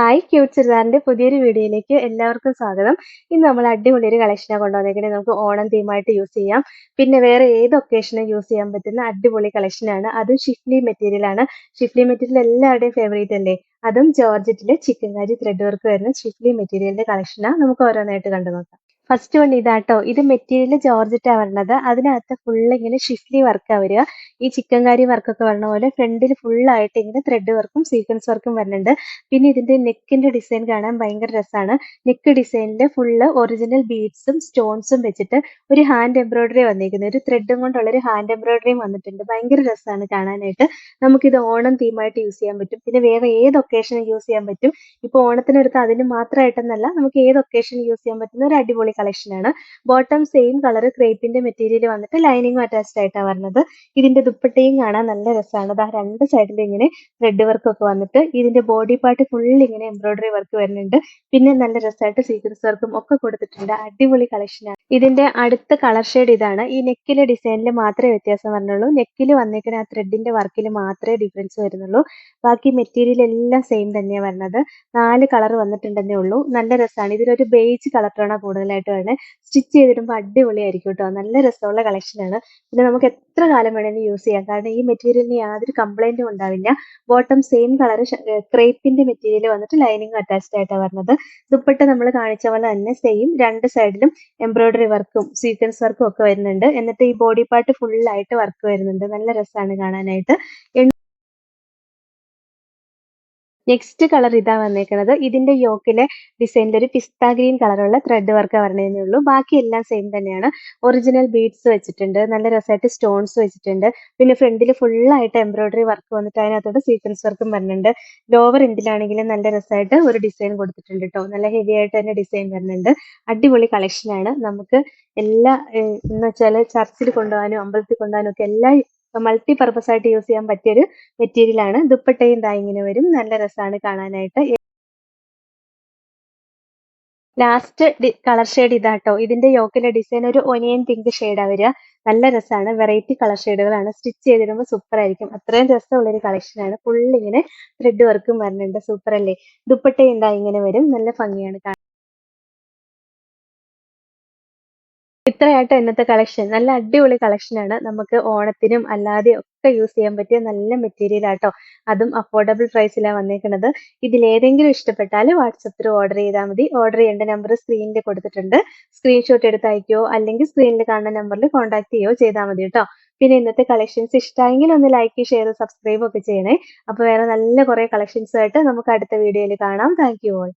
Hi cute ചുരിദാറിന്റെ പുതിയൊരു വീഡിയോയിലേക്ക് എല്ലാവർക്കും സ്വാഗതം. ഇന്ന് നമ്മൾ അടിപൊളി ഒരു കളക്ഷനാണ് കൊണ്ടുവന്നേക്കുന്നത് നമുക്ക് ഓണം തീമായിട്ട് യൂസ് ചെയ്യാം. പിന്നെ വേറെ ഏത് ഒക്കേഷനും യൂസ് ചെയ്യാൻ പറ്റുന്ന അടിപൊളി കളക്ഷനാണ് അതും ഷിഫ്ലി മെറ്റീരിയൽ ആണ്. ഷിഫ്ലി മെറ്റീരിയൽ എല്ലാവരുടെയും ഫേവറേറ്റ് അല്ലേ? അതും ജോർജറ്റിലെ ചിക്കൻ കാരി ത്രെഡ് വർക്ക് വരുന്ന ഷിഫ്ലി മെറ്റീരിയലിന്റെ കളക്ഷനാണ് നമുക്ക് ഓരോന്നായിട്ട് കണ്ടു നോക്കാം ഫസ്റ്റ് വൺ ഇതാട്ടോ. ഇത് മെറ്റീരിയൽ ജോർജറ്റാ വരണത്. അതിനകത്ത് ഫുള്ള് ഇങ്ങനെ ഷിഫ്ലി വർക്കാ വരിക. ഈ ചിക്കൻ കാരി വർക്കൊക്കെ വരണ പോലെ ഫ്രണ്ടിൽ ഫുള്ളായിട്ട് ഇങ്ങനെ ത്രെഡ് വർക്കും സീക്വൻസ് വർക്കും വരുന്നുണ്ട് പിന്നെ ഇതിന്റെ നെക്കിന്റെ ഡിസൈൻ കാണാൻ ഭയങ്കര രസമാണ് നെക്ക് ഡിസൈനിൽ ഫുള്ള് ഒറിജിനൽ ബീഡ്സും സ്റ്റോൺസും വെച്ചിട്ട് ഒരു ഹാൻഡ് എംബ്രോയിഡറി വന്നിരിക്കുന്നത് ഒരു ത്രെഡും കൊണ്ടുള്ള ഒരു ഹാൻഡ് എംബ്രോയിഡറിയും വന്നിട്ടുണ്ട്. ഭയങ്കര രസമാണ് കാണാനായിട്ട്. നമുക്കിത് ഓണം തീമായിട്ട് യൂസ് ചെയ്യാൻ പറ്റും. പിന്നെ വേറെ ഏത് ഒക്കേഷനും യൂസ് ചെയ്യാൻ പറ്റും. ഇപ്പൊ ഓണത്തിനടുത്ത് അതിന് മാത്രമായിട്ടെന്നല്ല നമുക്ക് ഏത് ഒക്കേഷനും യൂസ് ചെയ്യാൻ പറ്റുന്ന ഒരു അടിപൊളി കളക്ഷൻ ആണ്. ബോട്ടം സെയിം കളർ ക്രേപ്പിന്റെ മെറ്റീരിയൽ വന്നിട്ട് ലൈനിങ്ങും അറ്റാച്ച്ഡ് ആയിട്ടാണ് വരുന്നത് ഇതിന്റെ ദുപ്പട്ടയും കാണാൻ നല്ല രസമാണ് ദാ രണ്ട് സൈഡിൽ ഇങ്ങനെ ത്രെഡ് വർക്ക് ഒക്കെ വന്നിട്ട് ഇതിന്റെ ബോഡി പാർട്ട് ഫുൾ ഇങ്ങനെ എംബ്രോയിഡറി വർക്ക് വരുന്നുണ്ട്. പിന്നെ നല്ല രസമായിട്ട് സീക്വൻസ് വർക്കും ഒക്കെ കൊടുത്തിട്ടുണ്ട്. അടിപൊളി കളക്ഷൻ ആണ്. ഇതിന്റെ അടുത്ത കളർ ഷെയ്ഡ് ഇതാണ്. ഈ നെക്കിലെ ഡിസൈനിൽ മാത്രമേ വ്യത്യാസം വരുന്നുള്ളൂ നെക്കിൽ വന്നേക്കുന്ന ആ ത്രെഡിന്റെ വർക്കിൽ മാത്രമേ ഡിഫറൻസ് വരുന്നുള്ളൂ. ബാക്കി മെറ്റീരിയൽ എല്ലാം സെയിം തന്നെയാണ് വരുന്നത് നാല് കളർ വന്നിട്ടുണ്ടെന്നേ ഉള്ളൂ. നല്ല രസമാണ് ഇതിലൊരു ബേജ് കളർ ടോണാണ് കൂടുതലായിട്ട് വരുന്നത് സ്റ്റിച്ച് ചെയ്തിടുമ്പോൾ അടിപൊളിയായിരിക്കും കേട്ടോ നല്ല രസമുള്ള കളക്ഷനാണ് പിന്നെ നമുക്ക് എത്ര കാലം വേണമെങ്കിലും യൂസ് ചെയ്യാം. കാരണം ഈ മെറ്റീരിയലിന് യാതൊരു കംപ്ലൈന്റും ഉണ്ടാവില്ല. ബോട്ടം സെയിം കളർ ക്രേപ്പിന്റെ മെറ്റീരിയൽ വന്നിട്ട് ലൈനിങ് അറ്റാച്ച്ഡ് ആയിട്ടാണ് വരുന്നത് ദുപ്പട്ട നമ്മൾ കാണിച്ച പോലെ തന്നെ സെയിം രണ്ട് സൈഡിലും എംബ്രോയിഡറി വർക്കും സീക്വൻസ് വർക്കും ഒക്കെ വരുന്നുണ്ട്. എന്നിട്ട് ഈ ബോഡി പാർട്ട് ഫുള്ളായിട്ട് വർക്ക് വരുന്നുണ്ട്. നല്ല രസമാണ് കാണാനായിട്ട്. നെക്സ്റ്റ് കളർ ഇതാ വന്നേക്കുന്നത് ഇതിന്റെ യോക്കിലെ ഡിസൈനിൽ ഒരു പിസ്ത ഗ്രീൻ കളറുള്ള ത്രെഡ് വർക്ക് വരണേന്നേ ഉള്ളൂ. ബാക്കി എല്ലാം സെയിം തന്നെയാണ്. ഒറിജിനൽ ബീഡ്സ് വെച്ചിട്ടുണ്ട്. നല്ല രസമായിട്ട് സ്റ്റോൺസ് വെച്ചിട്ടുണ്ട്. പിന്നെ ഫ്രണ്ടിൽ ആയിട്ട് എംബ്രോയിഡറി വർക്ക് വന്നിട്ട് അതിനകത്തോട്ട് സീക്വൻസ് വർക്കും വരുന്നുണ്ട് ലോവർ എൻഡിലാണെങ്കിലും നല്ല രസമായിട്ട് ഒരു ഡിസൈൻ കൊടുത്തിട്ടുണ്ട് കേട്ടോ നല്ല ഹെവി ആയിട്ട് തന്നെ ഡിസൈൻ വരുന്നുണ്ട് അടിപൊളി കളക്ഷനാണ് നമുക്ക് എല്ലാ എന്ന് വെച്ചാൽ ചർച്ചിൽ കൊണ്ടുപോകാനും അമ്പലത്തിൽ കൊണ്ടുപോകാനും ഒക്കെ എല്ലാ മൾട്ടി പർപ്പസ് ആയിട്ട് യൂസ് ചെയ്യാൻ പറ്റിയൊരു മെറ്റീരിയൽ ആണ്. ദുപ്പട്ടയും ദാ ഇങ്ങനെ വരും. നല്ല രസമാണ് കാണാനായിട്ട്. ലാസ്റ്റ് കളർ ഷെയ്ഡ് ഇതാട്ടോ ഇതിന്റെ യോക്കിലെ ഡിസൈൻ ഒരു ഒനിയൻ പിങ്ക് ഷെയ്ഡാണ് വരിക. നല്ല രസമാണ് വെറൈറ്റി കളർ ഷെയ്ഡുകളാണ് സ്റ്റിച്ച് ചെയ്തിടുമ്പോൾ സൂപ്പർ ആയിരിക്കും. അത്രയും രസമുള്ള ഒരു കളക്ഷൻ ആണ്. ഫുൾ ഇങ്ങനെ ത്രെഡ് വർക്കും വരുന്നുണ്ട് സൂപ്പർ അല്ലേ? ദുപ്പട്ട ഉണ്ടായി ഇങ്ങനെ വരും. നല്ല ഭംഗിയാണ് കാണാൻ. ഇത്രയായിട്ട് ഇന്നത്തെ കളക്ഷൻ നല്ല അടിപൊളി കളക്ഷനാണ് നമുക്ക് ഓണത്തിനും അല്ലാതെ ഒക്കെ യൂസ് ചെയ്യാൻ പറ്റിയ നല്ല മെറ്റീരിയൽ ആട്ടോ. അതും അഫോർഡബിൾ പ്രൈസിലാണ് വന്നേക്കുന്നത് ഇതിലേതെങ്കിലും ഇഷ്ടപ്പെട്ടാൽ വാട്സപ്പിൽ ഓർഡർ ചെയ്താൽ മതി. ഓർഡർ ചെയ്യേണ്ട നമ്പർ സ്ക്രീനിൽ കൊടുത്തിട്ടുണ്ട്. സ്ക്രീൻഷോട്ട് എടുത്ത് അയക്കുകയോ അല്ലെങ്കിൽ സ്ക്രീനിൽ കാണുന്ന നമ്പറിൽ കോൺടാക്ട് ചെയ്യുകയോ ചെയ്താൽ മതി കേട്ടോ പിന്നെ ഇന്നത്തെ കളക്ഷൻസ് ഇഷ്ടമായെങ്കിൽ ഒന്ന് ലൈക്ക് ഷെയർ സബ്സ്ക്രൈബ് ഒക്കെ ചെയ്യണേ. അപ്പോൾ വേറെ നല്ല കുറേ കളക്ഷൻസ് ആയിട്ട് നമുക്ക് അടുത്ത വീഡിയോയിൽ കാണാം. Thank you all